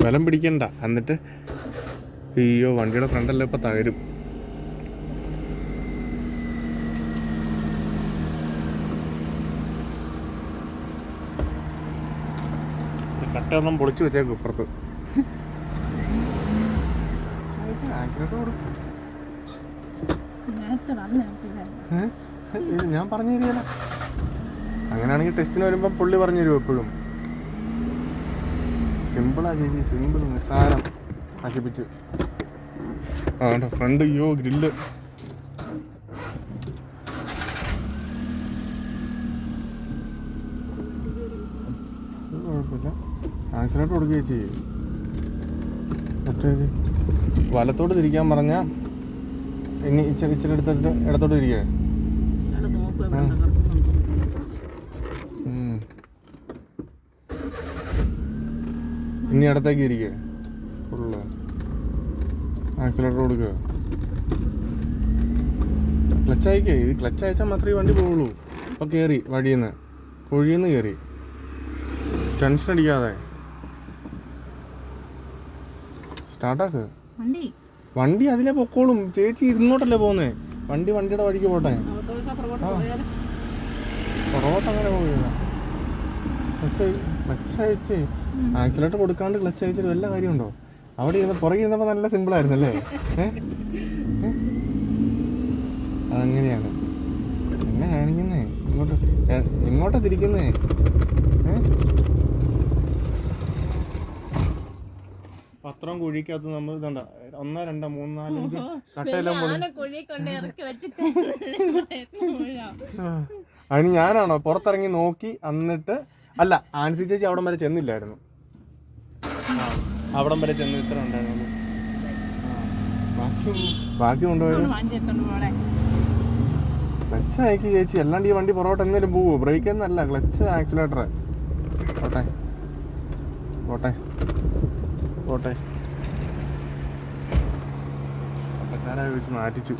ബലം പിടിക്കണ്ട. എന്നിട്ട് അയ്യോ വണ്ടിയുടെ ഫ്രണ്ടല്ലേ ഇപ്പൊ തകരും. കട്ടയൊന്നും പൊളിച്ചു വെച്ചേക്കും ഇപ്പുറത്ത്. ഞാൻ പറഞ്ഞു തരികയില്ല അങ്ങനെയാണെങ്കിൽ ടെസ്റ്റിന് വരുമ്പോൾ പുള്ളി പറഞ്ഞു തരുമോ എപ്പോഴും? സിമ്പിളാ ചേച്ചി സിമ്പിൾ നിസ്സാരം നശിപ്പിച്ച്. ആ ഫ്രണ്ട് യോ ഗ്രില്ല്. കുഴപ്പമില്ല. ആക്സിഡന്റ് കൊടുക്കുക ചേച്ചി ചേച്ചി വലത്തോട്ട് തിരിക്കാൻ പറഞ്ഞാൽ ഇനി ഇച്ചിരി ഇച്ചിരി എടുത്തിട്ട് ഇടത്തോട്ട് തിരിക്കേ അവിടെ നോക്കും എവിടെ തകർക്കുന്നുണ്ടോ ഉം. ഇനി ഇടത്തേക്ക് ഇരിക്കേ. ഫുള്ള് ആക്സിലേറ്റർ കൊടുക്കുക ക്ലച്ച് അയക്കേ. ഇത് ക്ലച്ച് അയച്ചാൽ മാത്രമേ വണ്ടി പോവുള്ളൂ. അപ്പോൾ കയറി വഴിയിൽ നിന്ന് കുഴിയിൽ നിന്ന് കയറി ടെൻഷൻ അടിക്കാതെ. സ്റ്റാർട്ടാക്ക്. വണ്ടി? അതിലെ പൊക്കോളും. ചേച്ചി ഇങ്ങോട്ടല്ലേ പോകുന്നേ വണ്ടി വണ്ടിയുടെ വഴിക്ക് പോട്ടെ. പുറകോട്ട് പുറകോട്ട് അങ്ങനെ പോവുകയില്ല ക്ലച്ച് ക്ലച്ച് അയച്ച് ആക്സിലേറ്റർ കൊടുക്കാണ്ട് ക്ലച്ച് അയച്ചിട്ട് വല്ല കാര്യമുണ്ടോ? അവിടെ ഇരുന്ന് പുറകെ ഇരുന്നപ്പോൾ നല്ല സിമ്പിൾ ആയിരുന്നല്ലേ അല്ലേ? അതങ്ങനെയാണ്. എന്നെ കാണിക്കുന്നേ ഇങ്ങോട്ട് എങ്ങോട്ടാ തിരിക്കുന്നേ? പത്രം കുഴിക്കകത്ത് നമ്മൾ ഇതണ്ട ഒന്നോ രണ്ടോ മൂന്ന് കട്ടയെല്ലാം വെച്ചിട്ട് ആ. അതിന് ഞാനാണോ പുറത്തിറങ്ങി നോക്കി എന്നിട്ട് അല്ല ആൻസി ചേച്ചി അവിടം വരെ ചെന്നില്ലായിരുന്നു. അവിടം വരെ ചെന്ന് ഇത്ര ബാക്കി കൊണ്ടുപോയത് ക്ലച്ച് ആക്കി ചേച്ചി. അല്ലാണ്ട് ഈ വണ്ടി പുറകോട്ട് എന്തേലും പോവോ? ബ്രേക്ക് എന്നല്ല ക്ലച്ച് ആക്സിലേറ്റർ പോട്ടെ. പോട്ടെ. പോട്ടെ. അപ്പക്കാരായി വെച്ച് മാറ്റിച്ചു.